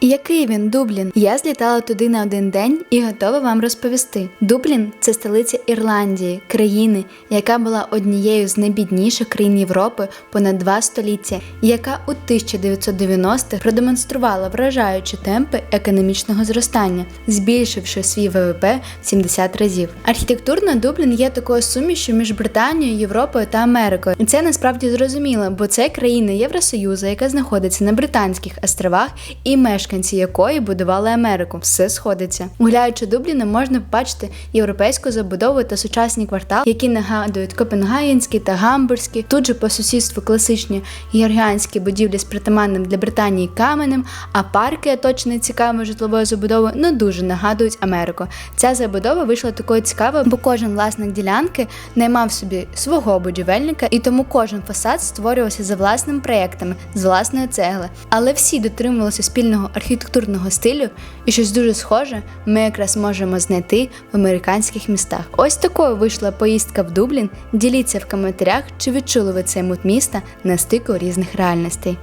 Який він Дублін? Я злітала туди на один день і готова вам розповісти. Дублін це столиця Ірландії, країни, яка була однією з найбідніших країн Європи понад два століття, яка у 1990-х продемонструвала вражаючі темпи економічного зростання, збільшивши свій ВВП в 70 разів. Архітектурно Дублін є такою сумішю між Британією, Європою та Америкою. І це насправді зрозуміло, бо це країна Євросоюзу, яка знаходиться на Британських островах і мешканці якої будували Америку. Все сходиться. Гуляючи Дубліном, можна побачити європейську забудову та сучасні квартали, які нагадують Копенгагенські та Гамбурзькі. Тут же по сусідству класичні георгіанські будівлі з притаманним для Британії каменем, а парки, оточені цікавою житловою забудовою, ну дуже нагадують Америку. Ця забудова вийшла такою цікавою, бо кожен власник ділянки наймав собі свого будівельника, і тому кожен фасад створювався за власними проєктами, з власної цегли. Але всі дотримувалися спільного архітектурного стилю, і щось дуже схоже ми якраз можемо знайти в американських містах. Ось такою вийшла поїздка в Дублін. Діліться в коментарях, чи відчули ви цей мут міста на стику різних реальностей.